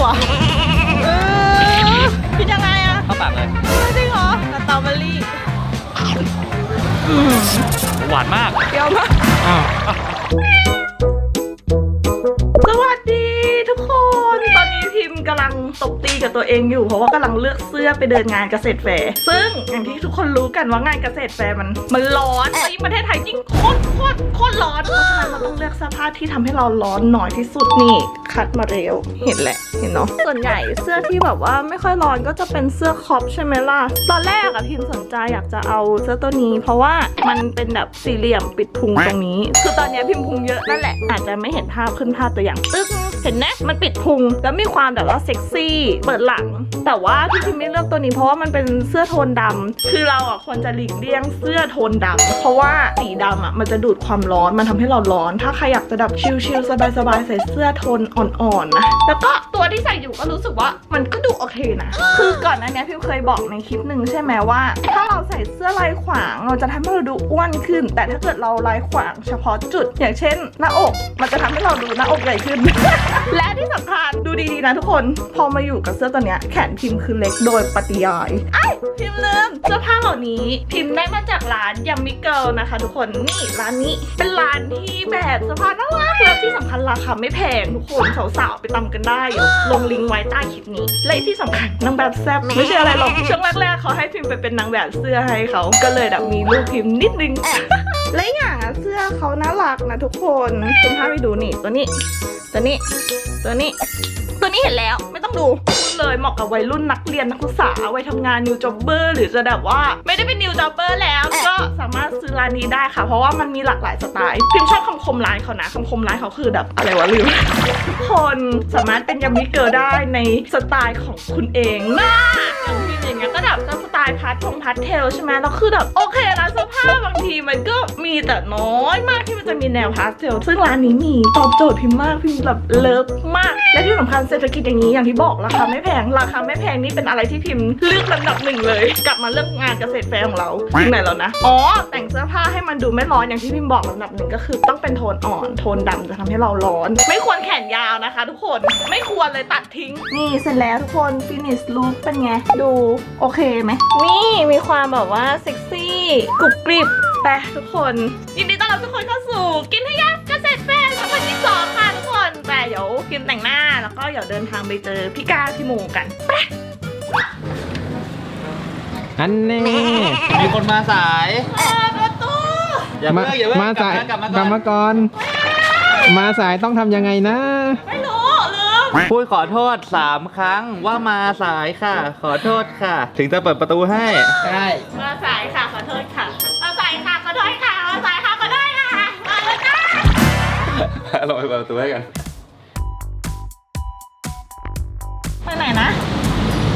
หัวเออคิดยังไงอะเข้าปากเลยไม่จริงเหรอสตรอเบอรี่อืมหวานมาก เปรี้ยวมาก อ้าว ตบตีกับตัวเองอยู่ เพราะว่ากำลังเลือกเสื้อไปเดินงานเกษตรแฟร์ซึ่งอย่างที่ทุกคนรู้กันว่างานเกษตรแฟร์มันมันร้อนแล้วยิ่งประเทศไทยยิ่งโคตรโคตรโคตรร้อนเพราะฉะนั้นเราต้องเลือกเสื้อผ้าที่ทำให้เราร้อนน้อยที่สุดนี่คัดมาเร็วเห็นแหละเห็นเนาะส่วนใหญ่เสื้อที่แบบว่าไม่ค่อยร้อนก็จะเป็นเสื้อครอปใช่ไหมล่ะตอนแรกอะพิมพ์สนใจอยากจะเอาเสื้อตัวนี้ เพราะว่ามันเป็นแบบสี่เหลี่ยมปิดพุงตรงนี้คือตอนเนี้ยพิมพ์พุงเยอะนั่นแหละอาจจะไม่เห็นภาพขึ้นภาพตัวอย่างตึ๊กเห็นไหมมันปิดพุงแล้วมีความแบบว่าเซ็กซี่เปิดหลัง แต่ว่าที่พิมไม่เลือกตัวนี้เพราะว่ามันเป็นเสื้อโทนดำคือเราอะควรจะหลีกเลี่ยงเสื้อโทนดำเพราะว่าสีดำอะมันจะดูดความร้อนมันทำให้เราร้อน ถ้าใครอยากจะแบบชิลๆสบายๆใส่เสื้อโทนอ่อนๆนะแล้วก็ตัวที่ใส่อยู่ก็รู้สึกว่ามันก็ดูโอเคนะคือก่อนหน้านี้พิมเคยบอกในคลิปหนึ่งใช่ไหมว่า ถ้าเราใส่เสื้อลายขวางเราจะทำให้เราดูอ้วนขึ้น แต่ถ้าเกิดเราลายขวางเฉพาะจุด อย่างเช่น หน้าอก มันจะทำให้เราดูหน้าอกใหญ่ขึ้น และที่สำคัญดูดีๆนะทุกคน พอมาอยู่กับเสื้อตัวเนี้ยแขนพิมพ์คือเล็กโดยปฏิยายไอ้ยพิมพ์ลืมเสื้อผ้าเหล่านี้พิมพ์ได้มาจากร้านยัมมิเกิลนะคะ ทุกคนนี่ร้านนี้เป็นร้านที่แบบเสื้อผ้าน่ารักแล้วที่สำคัญราคาไม่แพงทุกคนสาวๆไปตำกันได้เดี๋ยวลงลิงก์ไว้ใต้คลิปนี้ และที่สำคัญนางแบบแซ่บไม่ใช่อะไรหรอกช่วงแรกๆเขาให้พิมพ์ไปเป็นนางแบบเสื้อให้เขาก็เลยแบบมีรูปพิมพ์นิดนึงและอีกอย่างอะเสื้อเขาน่ารักนะทุกคนคุณพาไปดูนี่ตัวนี้ ตัวนี้ ตัวนี้ ตัวนี้เห็นแล้วไม่ต้องดูพูดเลยเหมาะกับวัยรุ่นนักเรียนนักศึกษาวัยทำงานนิวจ็อบเบอร์หรือจะแบบว่า ไม่ได้เป็นนิวจ็อบเบอร์แล้ว ก็สามารถซื้อร้านนี้ได้ค่ะ เพราะว่ามันมีหลากหลายสไตล์พิมชอบคำคมร้านเขานะคำคมร้านเขาคือแบบอะไรวะลืมทุกคนสามารถเป็นยามิเกอร์ได้ในสไตล์ของคุณเองนะอย่างพิมอย่างเงี้ยก็แบบจะสไต ล์พาร์ททงพาร์ทเทลใช่ไหมแล้วคือแบบโอเคร้านเสื้อผ้าบางทีมันก็มีแต่น้อยมากที่มันจะมีแนวพาสเทลซึ่งร้านนี้มีตอบโจทย์พิมมากพิมแบบเลิฟมาก และที่สำคัญเศรษฐกิจอย่างนี้อย่างที่บอกราคาไม่แพงราคาไม่แพงนี่เป็นอะไรที่พิมเลือกลำดับหนึ่งเลย กลับมาเรื่องงานเกษตรแฟร์ของเราถึงไหนแล้วนะอ๋อแต่งเสื้อผ้าให้มันดูไม่ร้อนอย่างที่พิมบอกลำดับหนึ่งก็คือต้องเป็นโทนอ่อนโทนดำจะทำให้เราร้อน ไม่ควรแขนยาวนะคะ ทุกคนไม่ควรเลยตัดทิ้งนี่เสร็จแล้วทุกคน finish look เป็นไงดูโอเคไหมนี่มีความแบบว่าเซ็กซี่กรุบกริบแต่ทุกคนยินดีต้อนรับทุกคนเข้าสู่ กินให้ยากเกษตรแฟร์2022ค่ะทุกคนแต่เดี๋ยวพิมแต่งหน้าแล้วก็เดี๋ยวเดินทางไปเจอพี่กาพี่หมูกันอันนี้มีคนมาสายเปิดประตูอย่าเพิ่งอย่าเพิ่งมาสายกลับมากลับก่มาอนก่อน มาสายต้องทำยังไงนะไม่รู้ลืม พูดขอโทษสามครั้งว่ามาสายค่ะ ขอโทษค่ะ ถึงจะเปิดประตูให้ ใช่มาสายค่ะขอโทษค่ะมาสายค่ะขอโทษค่ะมาสายค่ะขอโทษค่ะมาแล้วจ้าเราไปเปิดประตูให้กันไปไหนนะ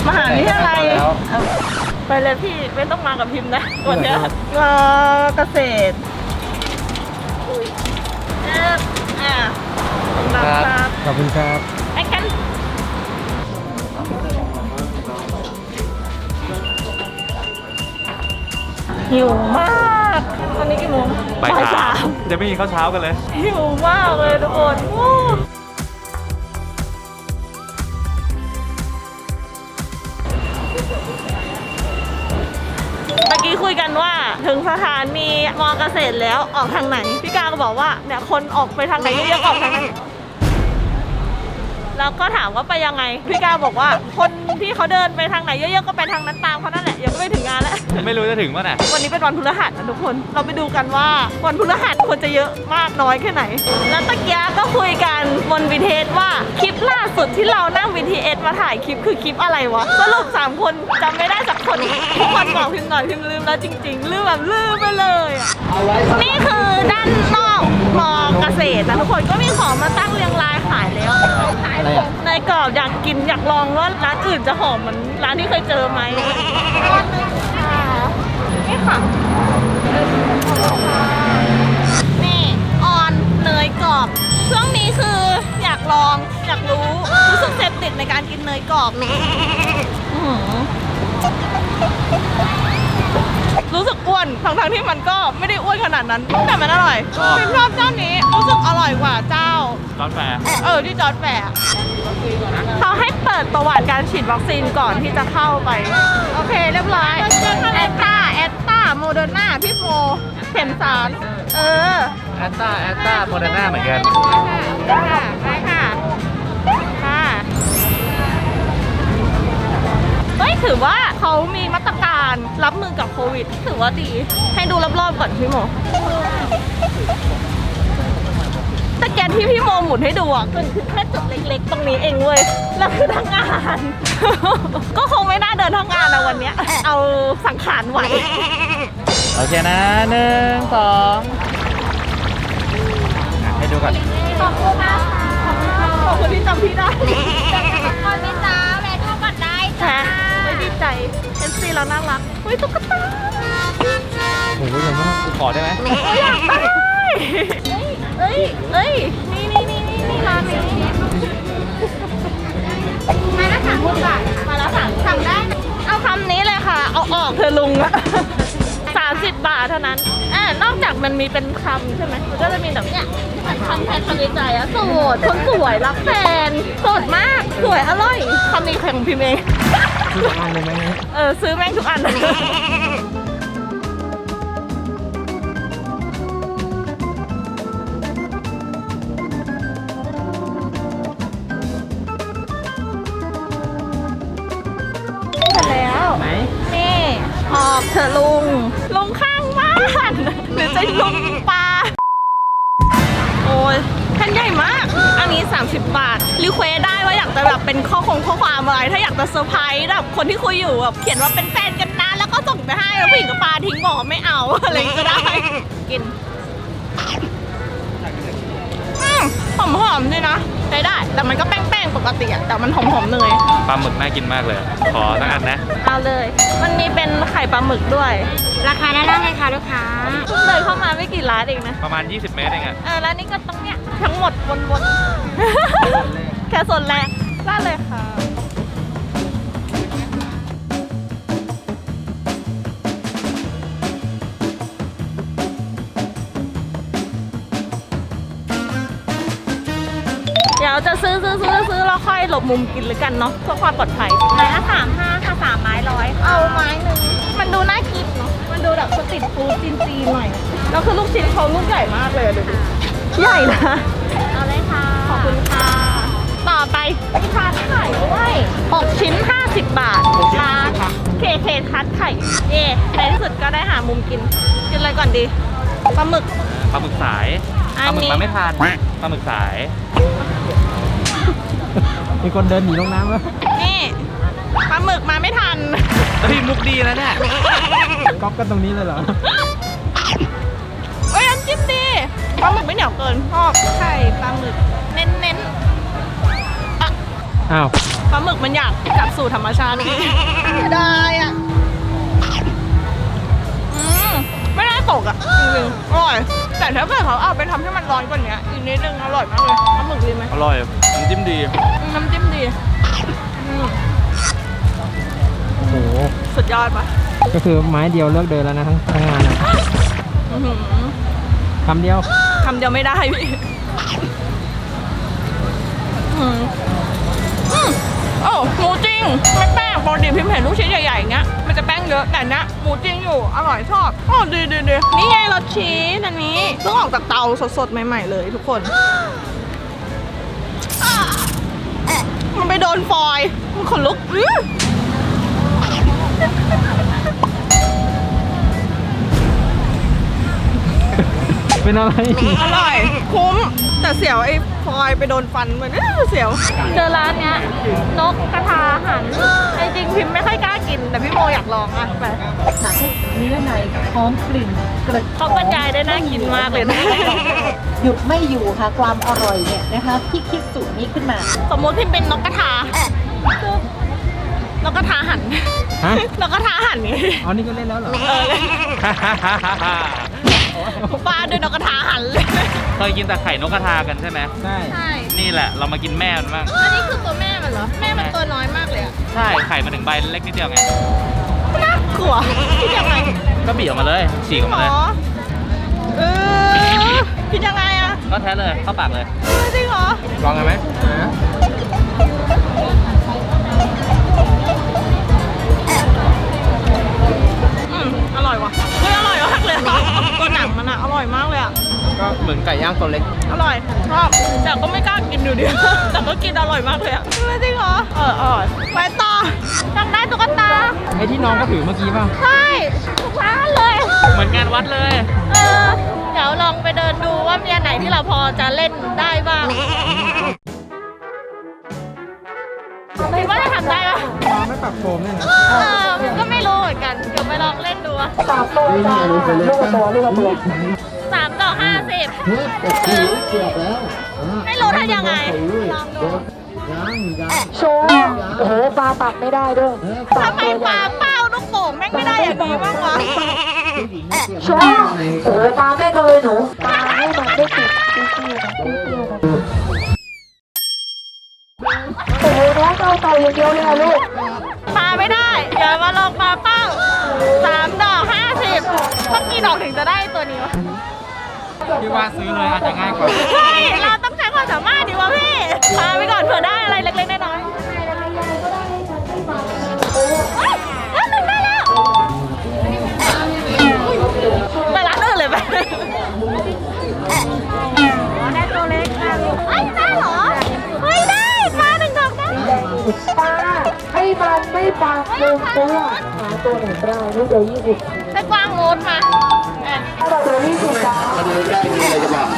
มหาวิทยาลัยไปแล้วเอาไปเลยพี่ไม่ต้องมากับพิมพ์นะวันเนี้ยมาเกษตรอุ้ยเอ๊ะอะขอบคุณครับขอบคุณครับไป กัน หิวมาก ตอนนี้กี่โมงบ่ายบ่ายสาสามมจะไม่มีข้าวเช้ากันเลย หิวมากเลยทุกคนวู้เมื่อกี้คุยกันว่าถึงสถานีมอเกษตรแล้วออกทางไหน พี่กาก็บอกว่าเนี่ยคนออกไปทางไหนเยอะๆก็ออกทางนั้น แล้วก็ถามว่าไปยังไง พี่กาบอกว่า คนที่เขาเดินไปทางไหนเยอะๆก็ไปทางนั้นตามเขานั่นแหละยังไม่ถึงงานแล้วไม่รู้จะถึงเมื่อไหร่วันนี้เป็นวันพฤหัสนะทุกคนเราไปดูกันว่าวันพฤหัสคนจะเยอะมากน้อยแค่ไหน แล้วตะเกียก็คุยกันบนวีเทสว่าคลิปล่าสุดที่เรานั่ง VTS มาถ่ายคลิปคือคลิปอะไรวะสรุป3คนจำไม่ได้สักคนทุกคนบอกพิมพ์หน่อยพิมพ์ลืมแล้วจริง ๆ ลืมแบบลืมไปเลยอะนี่คือด้านนอกมอเก ษตรนะทุกคนก็มีของมาตั้งเรียงรายขายแล้วอะไรอะในกรอบอยากกินอยากลองว่าร้านอื่นจะหอมเหมือนร้านที่เคยเจอไหมร้านนึงค่ะนี่ค่ะนี่ออนเนยกรอบ ช่วงนี้คืออยากลองอยากรู้รู้สึกเสพติดในการกินเนยกรอบอื้อหือ รู้สึกอ้วนทั้งทั้งๆที่มันก็ไม่ได้อ้วนขนาดนั้น แต่มันอร่อยชอบพิมชอบเจ้านี้รู้สึกอร่อยกว่าเจ้าตอนแฟร์เออที่จอร์ดแฟร์อะเขาให้เปิดประวัติการฉีดวัคซีนก่อนที่จะเข้าไป โอเคเรียบร้อยแอตตาแอตตาโมเดอร์นาพี่โมเข็มสารเออ แอตตาแอตตาโมเดอร์นาเหมือนกัน ค่ะ ไปค่ะ ค่ะ เฮ้ย ถือว่าเขามีมาตร การรับมือกับโควิดถือว่าดี ให้ดูรอบๆก่อนพี่โมแต่แกนที่พี่โมหมุนให้ดูอะมันคือแค่จุดเล็กๆ ตรงนี้เองเว้ยแล้วคือทั้งงาน ก็คงไม่น่าเดินทั้งงานนะวันเนี้ย เอาสังขารไหว โอเคนะหนึ่งสองอะให้ดูก่อน ขอบคุณมากค่ะขอบคุณที่จำพี่ได้คนไม่จ้าแม่ทุกคนได้ค่ะจ้าไม่ดี ใจเอ็นซีเราน่ารักเฮ้ยตุ๊กตาโอ้โหใหญ่มากขอได้ไหมอยากได้เอ้ยเอ้ยนี่นี่นี่นี่นี่ร้านนี้มาละสามคนบาทมาแล้วสั่งสั่งได้นะเอาคำนี้เลยค่ะ เอาออกเธอะลุงอะสามสิบบาทเท่านั้นอ่านอกจากมันมีเป็นคำใช่ไหมมันก็จะมีแบบเนี้ยที่มันคำแทนคำในใจอะโสดคนสวยรักแฟนโสดมากสวยอร่อยคำนี้ของพิมพ์เอง ที่ร้านเลยไหมเนี่ยเออซื้อแม่งทุกอันเสร็จแล้ว ไหนนี่ออกเถอะลุง ลุงข้างบ้านหรือจะลุงปลา โอ้ยแผ่นใหญ่มาก อันนี้ 30 บาท รีเควสได้ว่าอยากจะแบบเป็นข้อคงข้อความอะไร ถ้าอยากจะเซอร์ไพรส์แบบคนที่คุยอยู่แบบเขียนว่าเป็นแฟนกันนะแล้วก็ส่งไปให้แล้วผู้หญิงก็ปาทิ้งบอกว่าไม่เอา อะไรก็ได้ กินอืมหอมหอมๆด้วยนะใช้ได้ แต่มันก็แป้งๆปกติอะแต่มันหอมหอมๆเนยปลาหมึกน่ากินมากเลย ขอสักอันนะ เอาเลย มันมีเป็นไข่ปลาหมึกด้วยราคาด้านล่างเลยค่ะลูกค้าเพิ่งเลยเข้ามาไม่กี่ร้านเองนะ ประมาณ 20 เมตรเองอะเออแล้วนี่ก็ต้องเนี่ยทั้งหมดวนๆแค่ ส่วนแรกได้เลยค่ะ เดี๋ยวจะซื้อซื้อซื้อซื้อแล้วค่อยหลบมุมกินหรือกันเนาะเพื่อความปลอดภัยไม้ละสามห้าค่ะสามไม้ร้อยค่ะเอาไม้หนึ่งมันดูน่ากินเนาะมันดูแบบสตรีทฟู้ดจีนๆหน่อยแล้วคือลูกชิ้นเขาลูกใหญ่มากเลยดูดิใหญ่นะ เอาเลยค่ะ ขอบคุณค่ะต่อ ไปมีทาร์ตไข่ด้วย6ชิ้น 50 บาทร้านเคเคทาร์ตไข่ เย่ในที่สุดก็ได้หามุมกิน กินอะไรก่อนดีปลาหมึก ปลาหมึกสายอัปนลาหมึกนี้ มาไม่ทานปลาหมึกสาย มีคนเดินหนีลงน้ำแล้วนี่ปลาหมึกมาไม่ทัน เฮ้ยมุกดีแล้วเนี่ย ก๊อปกันตรงนี้เลยเหรอ เอ้ยน้ำจิ้มดีปลาหมึกไม่เหนียวเกินชอบไข่ปลาหมึก เน้นเน้นๆ อะอ้าวปลาหมึกมันอยากกลับสู่ธรรมชาติได้อะอืมไม่ได้ตกอะจริงๆอร่อย แต่ถ้าเกิดเขาเอาไปทำให้มันร้อนกว่านี้อีกนิดนึงอร่อยมากเลยปลาหมึกดีไหมอร่อยน้ำจิ้มดีอืมน้ำจิ้มดีอืมโอ้โห สุดยอดปะก็คือไม้เดียวเลิกเดินแล้วนะทั้งทั้งงานอะอื้อหือคำเดียว คำเดียวไม่ได้พี่อืมอืม โอ้หมูจริง ไม่แป้งปกติพิมพ์เห็นลูกชิ้นใหญ่ๆอย่างเงี้ยมันจะแป้งเยอะแต่เนี้ยหมูจริงอยู่อร่อยชอบอ๋อดีดีดีนี่ไงรสชีสอันนี้เพิ่งออกจากเตาสดๆใหม่ๆเลยทุกคน มันไปโดนฟอยล์มันขนลุกอื้อเป็นอะไร อร่อย คุ้ม แต่เสียวไอ้ฟอยล์ไปโดนฟันเหมือนเอ้อเสียว เจอร้านเนี้ยนกกระทาหันไอ้จริงพิมพ์ไม่ค่อยกล้ากิน แต่พี่โมอยากลองอะไปเนื้อในพร้อมกลิ่นกระเขาบรรยายได้น่ากินมากเลยนะหยุดไม่อยู่ค่ะความอร่อยเนี่ยนะคะที่คิดสูตรนี้ขึ้นมา สมมติพิมพ์เป็นนกกระทาปุ๊บนกกระทาหันฮะนกกระทาหันไงอ๋อนี่ก็เล่นแล้วเหรอเออ ฟาดด้วยนกกระทาหันเลย เคยกินแต่ไข่นกกระทากันใช่ไหมใช่ใช่นี่แหละเรามากินแม่มันบ้างอันนี้คือตัวแม่มันเหรอ แม่มันตัวน้อยมากเลยอะใช่ไข่มาถึงใบเล็กนิดเดียวไงน่ากลัวคิดยังไงก็บีบออกมาเลยฉีกออกมาเลยหรอเออคิดยังไงอะก็แท้เลยเข้าปากเลย เออจริงเหรอลองกันไหม ตัวหนังมันอะอร่อยมากเลยอะก็เหมือนไก่ย่างตัวเล็ก อร่อยชอบแต่ก็ไม่กล้ากินอยู่ดี แต่ก็กินอร่อยมากเลยอะไม่จริงเหรอเอออร่อยไปต่อจำได้ตุ๊กตาไอ้ที่น้องก็ถือเมื่อกี้ป่ะ ใช่ทุกร้านเลย เหมือนงานวัดเลย เออเดี๋ยวลองไปเดินดูว่ามีอันไหนที่เราพอจะเล่นได้บ้าง ทำได้ปะไม่ปรับโฟมเนี่ยนะเออมันก็ไม่รู้เหมือนกัน เดี๋ยวไปลองเล่นดูอะสามต่อห้าสิบไม่รู้ทำยังไง ลองดูโชว์โอ้โหปลาปักไม่ได้ด้วยทำไมปลาเป้าลูกโป่งแม่งไม่ได้อย่างนี้บ้างวะโชว์โอ้โหปลาไม่เลยหนูปลา ย่างเดียวเลยอะลูกปลาไม่ได้เดี๋ยวมาลองปลาเป้าสามดอกห้าสิบต้องกี่ดอกถึงจะได้ตัวนี้วะพี่ว่าซื้อเลยอาจจะง่ายกว่าเฮ้ยเราต้องใช้ความสามารถดีวะพี่พาไปก่อนเผื่อได้อะไรเล็กๆน้อยๆเฮ้ยแล้วหนึ่งได้แล้วไปร้านอื่นเลยไปได้ตัวเล็กได้เฮ้ยได้เหรอ ปลาให้มันไม่ปากลงตัวหาตัวไหนได้ลูกเดียวยี่สิบได้กว้างมดมาเอ๊ะตัวยี่สิบจ้ามาดูใกล้ๆนี่เลยจะบอก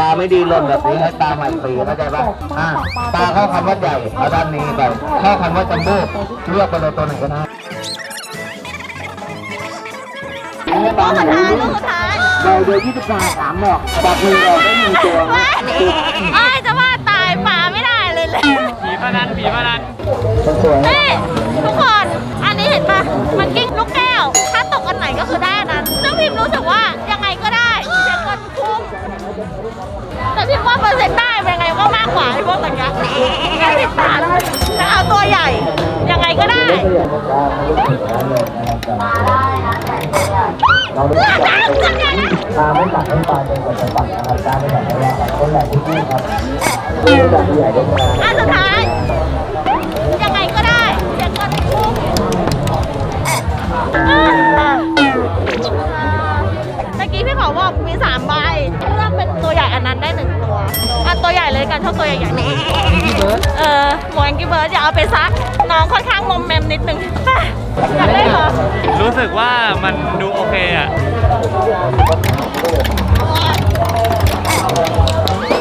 ตาไม่ดีหล่นแบบนี้ให้ตาใหม่ฟรีเข้าใจปะอ่าตาเข้าคำว่าใหญ่เอาด้านนี้ไปเข้าคำว่าจัมโบ้เลือกไปเลยตัวไหนก็ได้ลูกสุดท้ายลูกสุดท้ายเราเดียวยี่สิบสามสามดอกจากมือเราได้หนึ่งตัวเฮ้ยเอ้จะว่าตายปลาไม่ได้เลยเลย พนันผีพนันสวยเฮ้ยทุกคน อันนี้เห็นปะมันกิ้งลูกแก้ว ถ้าตกอันไหนก็คือได้อันนั้นซึ่งพิมรู้สึกว่ายังไงก็ได้เช็คกันคุ้มแต่พิมว่าเปอร์เซ็นต์ได้เป็นไงก็มากกว่าไอ้พวกตะกี้แค่สิบตันแล้วเอาตัวใหญ่ ยังไงก็ได้เราไม่ตัดตาไม่ตัดให้ปลาเป็นกว่าจะปักนะครับตาไม่ตัดให้ว่าคนแหลกที่นี่ครับดูจากใหญ่ได้ไหมอันสุดท้าย เมื่อกี้พี่ขอบอกมีสามใบเลือกเป็นตัวใหญ่อันนั้นได้หนึ่งตัวอันตัวใหญ่เลยกันชอบตัวใหญ่ๆเออหมวแองกี้เบิร์ดอย่าเอาไปซัก น้องค่อนข้างมอมแมมนิดนึงไปอยากได้เหรอรู้สึกว่ามันดูโอเคอะ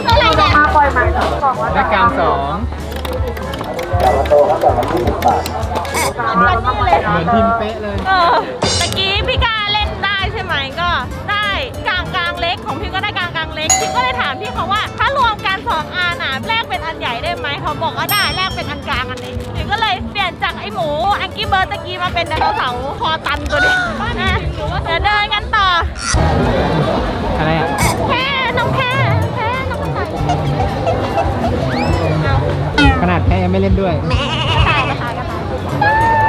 อะไรเนี่ยได้กลางสอง มันนี่เลยเหมือนพิมพ์เป๊ะเลย เออตะกี้พี่กาเล่นได้ใช่ไหมก็ ได้กลางกลางเล็กของพี่ก็ได้กลางกลางเล็กพี่ก็เลยถามพี่เขาว่า ถ้ารวมกันสองอันอะแลกเป็นอันใหญ่ได้ไหมเขาบอกว่าได้แลกเป็นอันกลางอันนี้พี่ก็เลยเปลี่ยนจากไอ้หมูแองกี้เบิร์ดตะกี้มาเป็นไดโนเสาร์คอตันตัวนี้นะเดี๋ยวเดินกันต่ออะไรอะแค่น้องแค่แค่น้องกระต่ายเอาขนาดแค่ยังไม่เล่นด้วยา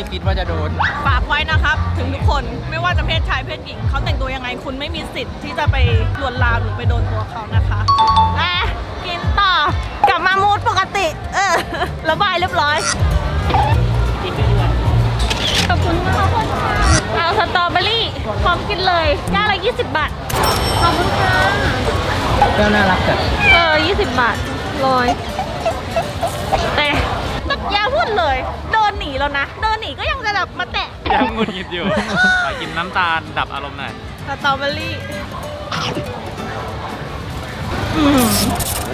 ไม่คิดว่าจะโดน ฝากไว้นะครับ ถึงทุกคนไม่ว่าจะเพศชายเพศหญิงเขาแต่งตัวยังไงคุณไม่มีสิทธิ์ที่จะไปลวนลามหรือไปโดนตัวเขานะคะอะกินต่อกลับมามูดปกติ เออระบายเรียบร้อยขอบคุณมากค่ะเอาสตรอเบอรี่พร้อมกินเลยแก้วละ20 บาท ขอบคุณค่ะก็น่ารักจัดเออ 20 บาทร้อยแต่ก็ อยาพูดเลย เดินหนีแล้วนะ เดินหนีก็ยังจะแบบมาแตะยังหงุดหงิดอยู่ ขอกินน้ำตาลดับอารมณ์หน่อยสตรอเบอรี่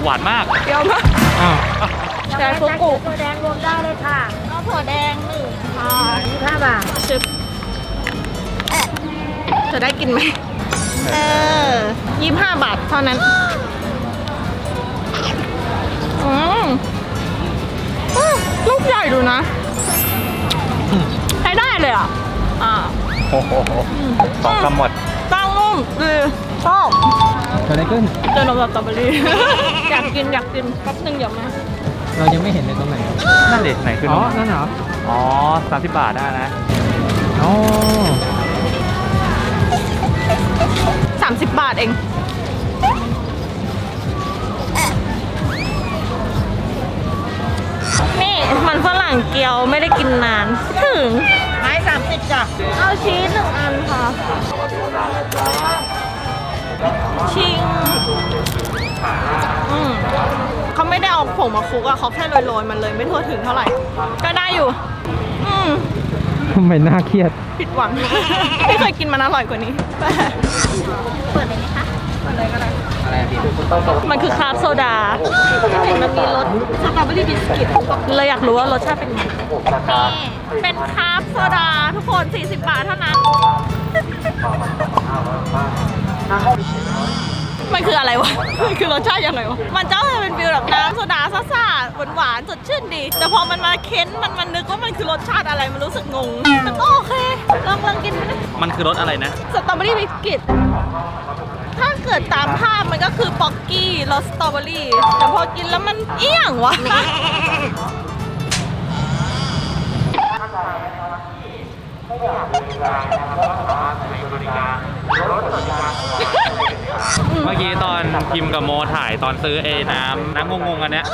หวานมากเปรี้ยวมากอ้าวแดงฟุกุตัวแดงรวมได้เลยค่ะเอาถั่วแดงหนึ่งค่ะ25บาทชึบจะได้กินไหมเออยี่ห้าบาทเท่านั้น อืม อืมลูกใหญ่ดูนะใช้ได้เลยอะ อ่าโอ้โหสองคำหมดตั้งนุ่มดีชอบเกิดอะไรขึ้น เจอนมสตรอเบอรี่ อยากกินอยากกินแป๊บนึงเดี๋ยวมาเรายังไม่เห็นเลยตรงไหน นั่นเด็ไหนคืออ๋นอมนั่นเหรอ อ๋อสามสิบบาทได้นะอ๋อ30บาทเอง มันฝรั่งเกียวไม่ได้กินนาน ถึง ไม้สามสิบจ้ะเอาชีสหนึ่งอันค่ะ ชิง อืมเขาไม่ได้เอาผงมาคลุกอะเขาแค่โรยๆ มันเลยไม่ทั่วถึงเท่าไหร่ ก็ได้อยู่ อืมทำไมน่าเครียด ผิดหวัง ไม่เคยกินมันอร่อยกว่านี้ เปิดเลยไหมคะอะไรอะพี่ มันคือคราฟต์โซดาเห็นมันมีรสสตรอเบอรี่บิสกิตเลยอยากรู้ว่ารสชาติเป็นไงนี่เป็นคราฟต์โซดาทุกคน 40 บาทเท่านั้น มันคืออะไรวะ มันคือรสชาติยังไงวะ มันเจ้าจะเป็นฟิลแบบน้ำโซดาซ่าๆหวานๆสดชื่นดี แต่พอมันมาเค้นมันมันนึกว่ามันคือรสชาติอะไร มันรู้สึกงงแต่ก็โอเค ลองลองกินดูนะมันคือรสอะไรนะ สตรอเบอรี่บิสกิต ถ้าเกิดตามภาพมันก็คือป๊อกกี้รสสตรอเบอรี่ แต่พอกินแล้วมันเอี้ยงวะ เมื่อกี้ตอน พิมพ์กับโมถ่ายตอนซื้อเอน้ำน้ำงงๆอันเนี้ย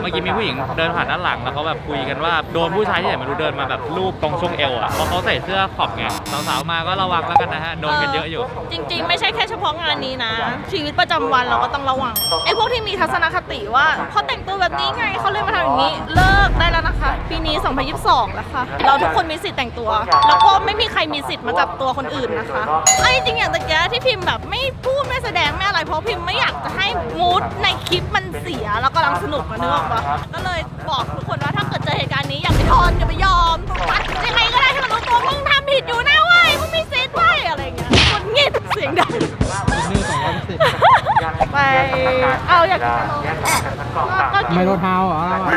เมื่อกี้มีผู้หญิงเดินผ่านด้านหลังแล้วเขาแบบคุยกันว่าโดนผู้ชายที่ไหนไม่รู้เดินมาแบบรูปตรงช่วงเอวอะเพราะเขาใส่เสื้อขอบไงสาวๆมาก็ระวังแล้วกันนะฮะโดนกันเยอะอยู่ จริง ๆ ไม่ใช่แค่เฉพาะงานนี้นะ ชีวิตประจำวันเราก็ต้องระวังไอ้พวกที่มีทัศนคติว่าเขาแต่งตัวแบบนี้ไงเขาเลยมาทำอย่างนี้ เลิกได้แล้วนะคะ ปีนี้ 2022 แล้วค่ะ เราทุกคนมีสิทธิ์แต่งตัว แล้วก็ไม่มีใครมีสิทธิ์มาจับตัวคนอื่นนะคะไอ้จริงๆอย่างตะแกที่พิมพ์แบบไม่พูดไม่แสดงไม่อะไรเพราะพิมพ์ไม่อยากจะให้มูดในคลิปมันเสียแล้วกำลังสนุกมาเนื้ออกปะก็เลยบอกทุกคนว่าถ้าเกิดเจอเหตุการณ์นี้อย่าไปทนอย่าไปยอมตัดยังไงก็ได้ให้มันรู้ตัวมึงทำผิดอยู่นะเว้ยมึงมีสิทธิ์เว้ยอะไรอย่างเงี้ยคนเงียบเสียงดังนี่สองร้อยสิบไปเอาอยากกินก็กินไมโลทาวน์เหรอเราอ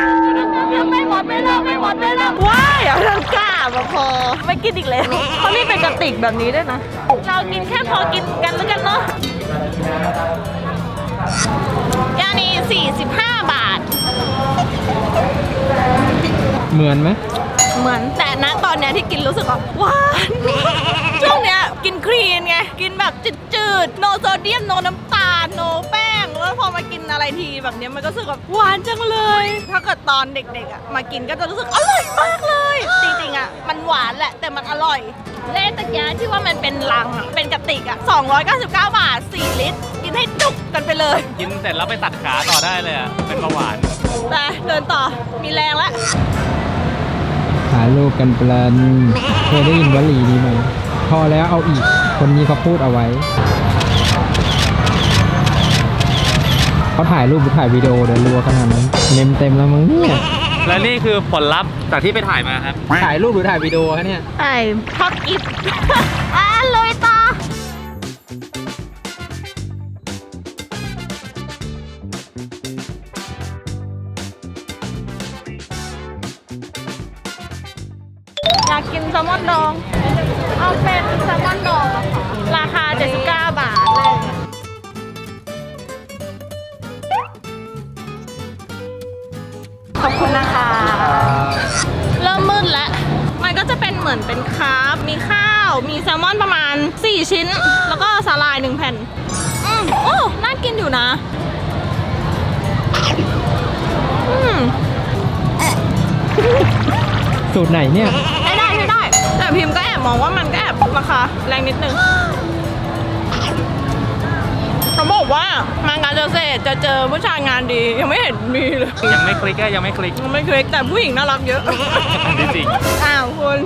ะไม่หมดไม่เลิกไม่หมดไม่เลิกว้ายเอาทั้งกล้ามาพอไม่กินอีกแล้วเขามีเป็นกระติกแบบนี้ด้วยนะ เรากินแค่พอกินกันแล้วกันเนาะ ยานี45 บาท เหมือนไหมเหมือนแต่ณตอนเนี้ยที่กินรู้สึกว่าหวาน ช่วงเนี้ยกินคลีนไง กินแบบจืดๆ โนโซเดียม โนน้ำตาล โนแป้ง แล้วพอมากินอะไรทีแบบเนี้ยมันก็รู้สึกแบบหวานจังเลย ถ้าเกิดตอนเด็กๆอะมากินก็จะรู้สึกอร่อยมากเลย จริงๆอะมันหวานแหละแต่มันอร่อยเล่ตะกี้ที่ว่ามันเป็นลังอะเป็นกระติกอะ299 บาท 4 ลิตร กินให้จุกกันไปเลยกินเสร็จแล้วไปตัดขาต่อได้เลยอะ เป็นเบาหวาน ไปเดินต่อมีแรงแล้วถ่ายรูปกันเพลินเคยได้ยินวลีนี้ไหม พอแล้วเอาอีก คนนี้เขาพูดเอาไว้ เขาถ่ายรูปหรือถ่ายวิดีโอเดี๋ยวรัวขนาดนั้นเมมเต็มแล้วมึงเนี่ยและนี่คือผลลัพธ์จากที่ไปถ่ายมาครับ ถ่ายรูปหรือถ่ายวิดีโอคะเนี่ยไอ้พักอิบ อะเลยต่ออยากกินแซลมอนดอง เอาเป็นแซลมอนดองอะค่ะราคา 79 นะคะ เริ่มมืดแล้ว มันก็จะเป็นเหมือนเป็นคาร์บมีข้าว มีแซลมอนประมาณ 4 ชิ้น แล้วก็สาลาย1แผ่น อืมโอ้ น่ากินอยู่นะ อืมสูตรไหนเนี่ย ได้ได้ได้ได้มองว่ามันก็แอบราคาแรงนิดนึงางานเกษตรจะเจอผู้ชายงานดียังไม่เห็นมีเลยยังไม่คลิกอะยังไม่คลิกยังไม่เคยแต่ผู้หญิงน่ารักเยอะจริงอ้าวคุณ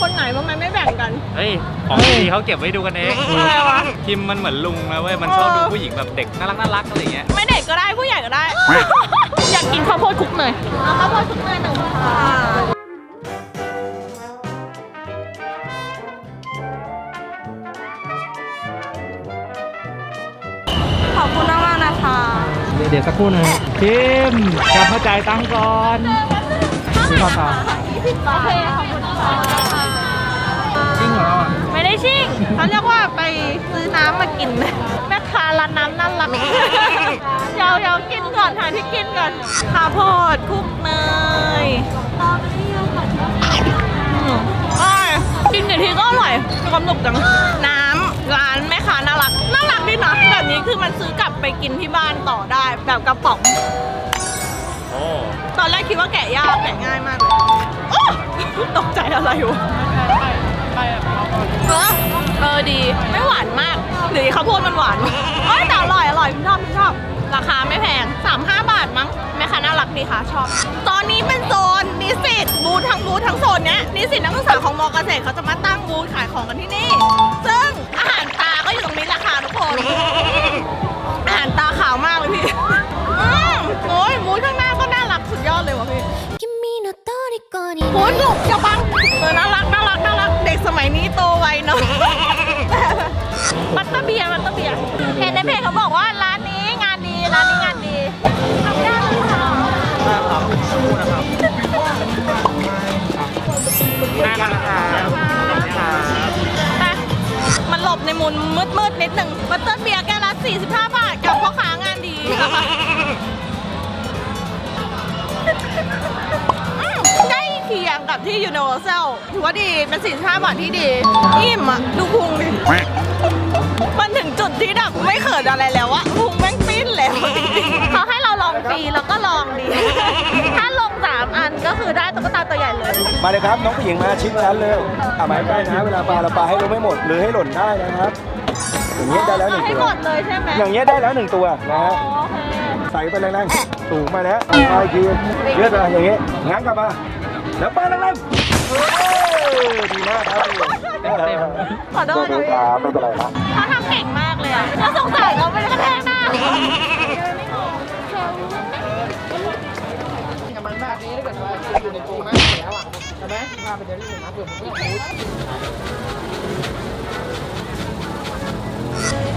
คนไหนบ้างไหมไม่แบ่งกัน เฮ้ย ของดีเขาเก็บไว้ดูกันเองอะไรวะพิมพ์มันเหมือนลุงนะเว้ย มันชอบดูผู้หญิงแบบเด็กน่ารักน่ารักอะไรเงี้ย ไม่เด็กก็ได้ผู้ใหญ่ก็ได้ อยากกินข้าวโพดคลุกเนยเอาข้าวโพดคลุกเนยหนึ่งค่ะ ดี๋ยวเดี๋ยวสักครู่นะฮะพิมพ์กลับมาจ่ายตังค์ก่อนพี่พ่อครับโอเคขอบคุณค่ะจริงเหรอไม่ได้ชิ่งเขาเรียกว่าไปซื้อน้ำมากิน แม่ค้าร้านน้ำน่ารักเดี๋ยวเดี๋ยวกินก่อนหาที่กินก่อนข้าวโพดคลุกเนยอืมอร่อยกินกี่ทีก็อร่อยมีความสุขจัง น้ำร้านแม่ คือมันซื้อกลับไปกินที่บ้านต่อได้แบบกระป๋อง โอ้ตอนแรกคิดว่าแกะยากแกะง่ายมากเลยโอ้ตกใจอะไรวะเออเออดี ไม่หวานมาก หรือข้าวโพดมันหวานเอ้ยแต่อร่อยอร่อยพี่ชอบพี่ชอบ ราคาไม่แพง 35 บาทมั้งแม่ค้าน่ารักดีค่ะชอบ ตอนนี้เป็นโซนนิสิตบูธทั้งบูธทั้งโซนเนี้ยนิสิตนักศึกษาของมอเกษตรเขาจะมาตั้งบูธขายของกันที่นี่ ซึ่งอาหารตาก็อยู่ตรงนี้ราคาทุกคนอาหารตาขาวมากเลยพี่อืมโอ้ยบูธข้างหน้าก็น่ารักสุดยอดเลยว่ะพี่โอ้ยลุกจะบังเออน่ารักน่ารักน่ารักเด็กสมัยนี้โตไวเนาะบัตเตอร์เบียร์บัตเตอร์เบียร์เห็นในเพจเขาบอกว่าร้านนี้ ในมุมมืดๆนิดหนึ่งบัตเตอร์เบียร์แก้วละ45 บาท กับพ่อค้างานดีใกล้เคียงกับที่ Universal ถือว่าดีเป็น 45 บาทที่ดี อิ่มอะ ดูพุงดิมันถึงจุดที่แบบไม่เขินอะไรแล้วอะพุงแม่งปิ้นแล้วจริงๆเขาให้เราลองฟรีแล้วก็ลองดีถ้า ก็คือได้ตุ๊กตาตัวใหญ่เลย มาเลยครับน้องผู้หญิงมาชิดชั้นเร็วอะมาใกล้นะเวลาปลาเราปลาให้ลงไม่หมดหรือให้หล่นได้นะครับ อย่างเงี้ยได้แล้วหนึ่งให้ตัหมวดเลยใช่ไหมอย่างเงี้ยได้แล้วหนึ่งตัวนะฮะโอเคใส่ไปแรงๆสูงมาแล้วเอาอีกทีเยืดไปอย่างเงี้ยง้างกลับมาแล้วปลาแรงๆเออดีมากครับขอโทษดูนะครับไม่เป็นไรครับเขาทำเก่งมากเลยอะแล้วสงสารเขาไม่ได้กระแทกหน้า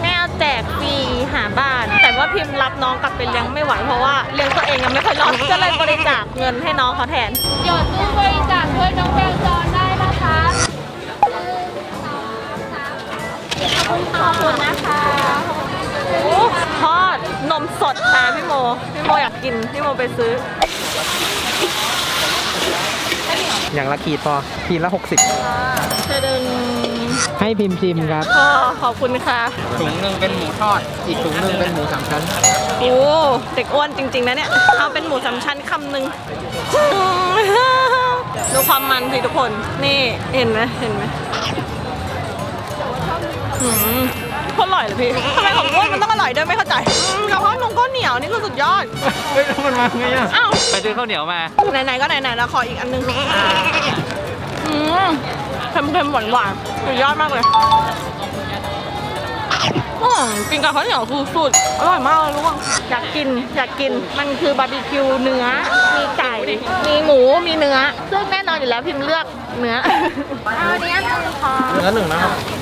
แม่เอาแจกฟรีหาบ้าน แต่ว่าพิมพ์รับน้องกลับไปเลี้ยงไม่ไหวเพราะว่าเลี้ยงตัวเองยังไม่ค่อยรอดก็เลยบริจาคเงินให้น้องเขาแทน หยดตู้บริจาคช่วยน้องเบลจอนได้นะคะขอบคุณนะคะโอ้ทอดนมสดค่ะพี่โม พี่โมอยากกิน พี่โมไปซื้อ อย่างละขีดพอขีดละเธอเดิน60 ให้พิมพ์ชิมครับ พอขอบคุณค่ะ ถุงหนึ่งเป็นหมูทอด อีกถุงหนึ่งเป็นหมูสามชั้น โอ้เด็กอ้วนจริง ๆ นะเนี่ย เอาเป็นหมูสามชั้นคำหนึ่งดูความมันสิทุกคน นี่เห็นไหมเห็นไหมอืมโคตร อร่อยเลยพี่ทำไมของอ้วนมันต้องอร่อยด้วยไม่เข้าใจอืมกระเพาะนมก็เหนียวนี่คือสุดยอด เฮ้ยมันมาไงอะอ้าว ไปซื้อข้าวเหนียวมาไหนๆก็ไหนๆแล้วขออีกอันหนึงอืมเค็มๆหวานๆสุดยอดมากเลยอืมกินกับข้าวเหนียวคือสุด อร่อยมากเลยรู้ป่ะอยากกินอยากกินมันคือบาร์บีคิวเนื้อ มีไก่ มีหมู มีเนื้อ ซึ่งแน่นอนอยู่แล้วพิมพ์เลือกเนื้อ เอาอันนี้อันหนึงค่ะเนื้อหนึ่งนะครับ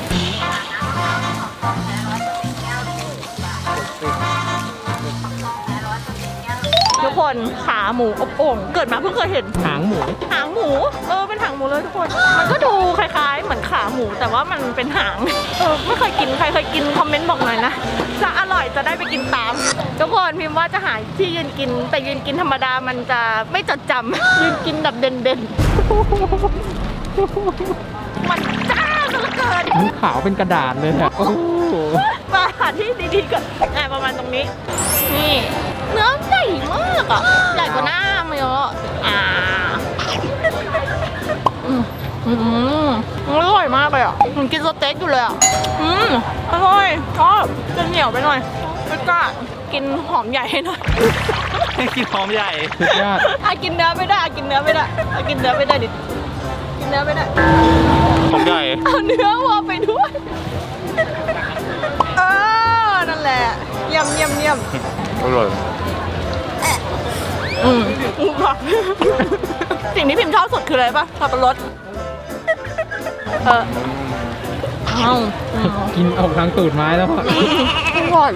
คนขาหมูอบโอ่งเกิดมาเพิ่งเคยเห็น หางหมู หางหมู เออเป็นหางหมูเลยทุกคน มันก็ดูคล้ายๆ เหมือนขาหมูแต่ว่ามันเป็นหาง เออไม่เคยกินใครเคยกินคอมเมนต์บอกหน่อยนะ จะอร่อยจะได้ไปกินตาม ทุกคนพิมพ์ว่าจะหาที่ยืนกิน แต่ยืนกินธรรมดามันจะไม่จดจำ ยืนกินแบบเด่นๆ มันจ้าซะเหลือเกิน มันขาวเป็นกระดาษเลยอะโอ้โหมาหาที่ดีๆก่อนอะประมาณตรงนี้ นี่ เนื้อใหญ่มากอะใหญ่กว่าหน้ามาเยอะอ่าอืมอืมอือร่อยมากเลยอะเหมันกินสเต็กอยู่เลยอะอืมอร่อยชอบจะเหนียวไปหน่อยแล้วก็กินหอมใหญ่ให้หน่อยกินหอมใหญ่สุดยอดอะกินเนื้อไม่ได้อะกินเนื้อไม่ได้อะกินเนื้อไม่ได้ดิกินเนื้อไม่ได้หอมใหญ่เอาเนื้อวัวไปด้วยเออนั่นแหละเยี่ยมเยี่ยมเยี่ยม อร่อยอืมสิ่งที่พิมพ์ชอบสุดคืออะไรปะสับปะรดเออเอ้าอืมกินออกทางตูดไม้แล้วอะอร่อย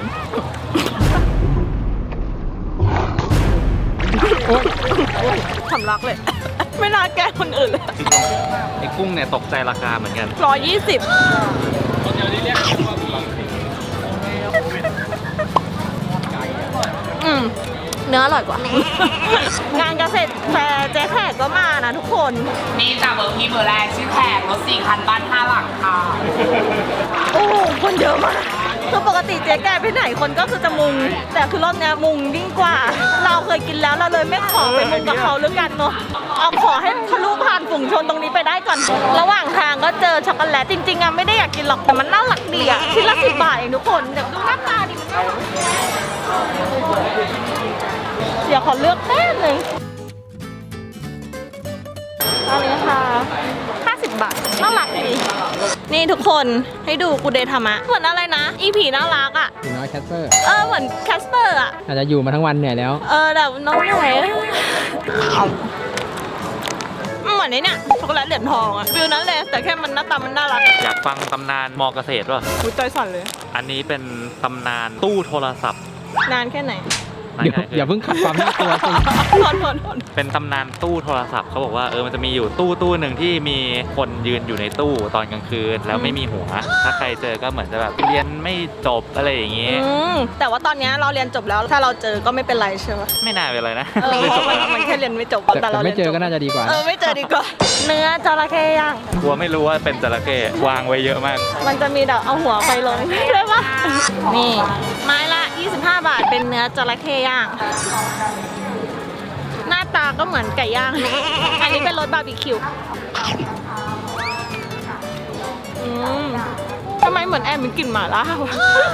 โอ๊ยสำลักเลย ไม่น่าแกล้งคนอื่นเลยไอ้กุ้งเนี่ยตกใจราคาเหมือนกัน ร้อยยี่สิบ อืมเนื้ออร่อยกว่า งานเกษตรแฟร์เจ๊แขกก็มานะทุกคน นี่จากเบอร์พี่เบอร์แรกชื่อแขกรถสี่คันบ้านห้าหลังค่ะ โอ้โหคนเยอะมากคือปกติเจ๊แกไปไหนคนก็คือจะมุง แต่คือรอบเนี้ยมุงยิ่งกว่า เราเคยกินแล้วเราเลยไม่ขอไปมุงกับเขาเรื่องกันเนาะเอาขอให้ทะลุผ่านฝูงชนตรงนี้ไปได้ก่อน ระหว่างทางก็เจอช็อกโกแลตจริงๆอะไม่ได้อยากกินหรอกแต่มันน่ารักดีอะชิ้นละสิบบาทเองทุกคนเดี๋ยวดูหน้าตาดิมันน่ารัก เดี๋ยวขอเลือกแป๊บหนึงอันนี้ค่ะ 50 บาท น่ารักดี นี่ทุกคนให้ดูกูเดทามะ เหมือนอะไรนะ อีผีน่ารักอะ ผีน้อยแคสเปอร์ เออ เหมือนแคสเปอร์อะ อาจจะอยู่มาทั้งวันเหนื่อยแล้ว เออแบบน้องเหนื่อยเอาเหมือนไอ้เนี่ยช็อกโกแลตเหรียญทองอะฟิลนั้นเลย แต่แค่มันหน้าตามันน่ารักอยากฟังตำนานมอเกษตรป่ะอุ้ยใจสั่นเลย อันนี้เป็นตำนานตู้โทรศัพท์ นานแค่ไหนเดี๋ยวอย่าเพิ่งขัดความน่ากลัวสิทนทนทนเป็นตำนานตู้โทรศัพท์เขาบอกว่าเออมันจะมีอยู่ตู้ตู้หนึ่งที่มีคนยืนอยู่ในตู้ตอนกลางคืน แล้วไม่มีหัว ถ้าใครเจอก็เหมือนจะแบบเรียนไม่จบอะไรอย่างงี้อืมแต่ว่าตอนเนี้ยเราเรียนจบแล้วถ้าเราเจอก็ไม่เป็นไรใช่ไหมไม่น่าเป็นไรนะเออไม่เพจราะบมันแล้วมันแค่เรียนไม่จบแต่แต่เราแต่ไม่เจอรียนจบก็น่าจะดีกว่าเออไม่เจอดีกว่า เนื้อจระเข้ย่างกลัวไม่รู้ว่าเป็นจระเข้วางไว้เยอะมาก มันจะมีแบบเอาหัวไปลงได้ปะนี่ไม้ละ 25 บาทเป็นเนื้อจระเข้ย่าง หน้าตาก็เหมือนไก่ย่าง อันนี้เป็นรสบาร์บีคิวทำไมเหมือนแอมมีกลิ่นหม่าล่า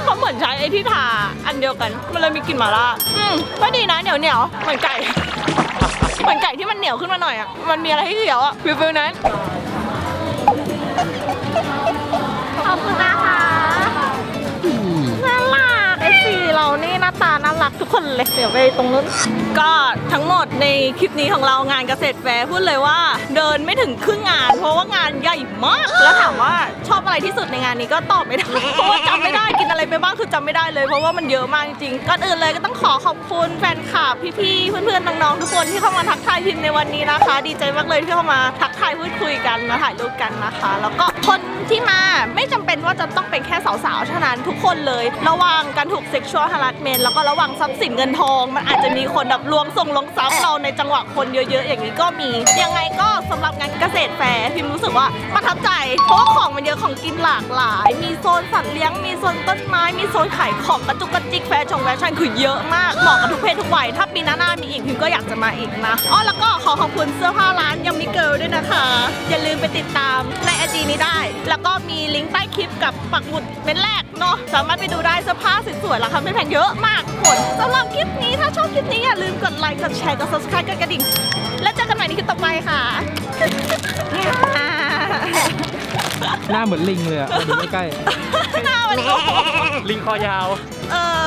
เขาเหมือนใช้ไอ้ที่ทาอันเดียวกัน มันเลยมีกลิ่นหม่าล่าอืมก็ดีนะเหนียวเหนียวเหมือนไก่ เหมือนไก่ที่มันเหนียวขึ้นมาหน่อยอะ มันมีอะไรให้เหนียวอะฟิลฟิลนั้น เรานี่หน้าตาน่ารักทุกคนเลยเดี๋ยวไปตรงนู้นก็ทั้งหมดในคลิปนี้ของเรางานเกษตรแฟร์พูดเลยว่า เดินไม่ถึงครึ่งงาน เพราะว่างานใหญ่มาก แล้วถามว่าชอบอะไรที่สุดในงานนี้ก็ตอบไม่ได้เพราะว่าจำไม่ได้กินอะไรไปบ้างคือจำไม่ได้เลยเพราะว่ามันเยอะมากจริงๆก่อนอื่นเลยก็ต้องขอขอบคุณแฟนคลับพี่ๆเพื่อนๆน้องๆทุกคนที่เข้ามาทักทายพิมพ์ในวันนี้นะคะ ดีใจมากเลยที่เข้ามาทักทายพูดคุยกันมาถ่ายรูปกันนะคะ แล้วก็ คนที่มาไม่จำเป็นว่าจะต้องเป็นแค่สาวๆเท่านั้นทุกคนเลย ระวังการถูก sexual harassment แล้วก็ระวังทรัพย์สินเงินทอง มันอาจจะมีคนแบบลวงส่งลงทรัพย์เราในจังหวะคนเยอะๆ อย่างนี้ก็มี ยังไงก็สำหรับงานเกษตรแฟร์พิมรู้สึกว่าประทับใจเพราะว่าของมันเยอะของกินหลากหลาย มีโซนสัตว์เลี้ยงมีโซนต้นไม้มีโซนขายของกระจุกกระจิกแฟชั่นแฟชั่นคือเยอะมากเหมาะกับทุกเพศทุกวัยถ้าปีหน้าๆมีอีกพิมก็อยากจะมาอีกนะอ๋อแล้วก็ขอขอบคุณเสื้อผ้าร้านยังมิเกิลด้วยนะคะ อย่าลืมไปติดตามในไอจีนี้ได้แล้วก็มีลิงก์ใต้คลิปกับปักหมุดเม็ดแรกเนาะสามารถไปดูได้เสื้อผ้าสวยๆราคาไม่แพงเยอะมากผลสำหรับคลิปนี้ถ้าชอบคลิปนี้อย่าลืมกดไลค์กดแชร์กด subscribe กดกระดิ่ง แล้วเจอกันใหม่ในคลิปต่อไปค่ะ หน้าเหมือนลิงเลยอะมาดูใกล้ๆหน้ามันโง่ลิงคอยาว เออ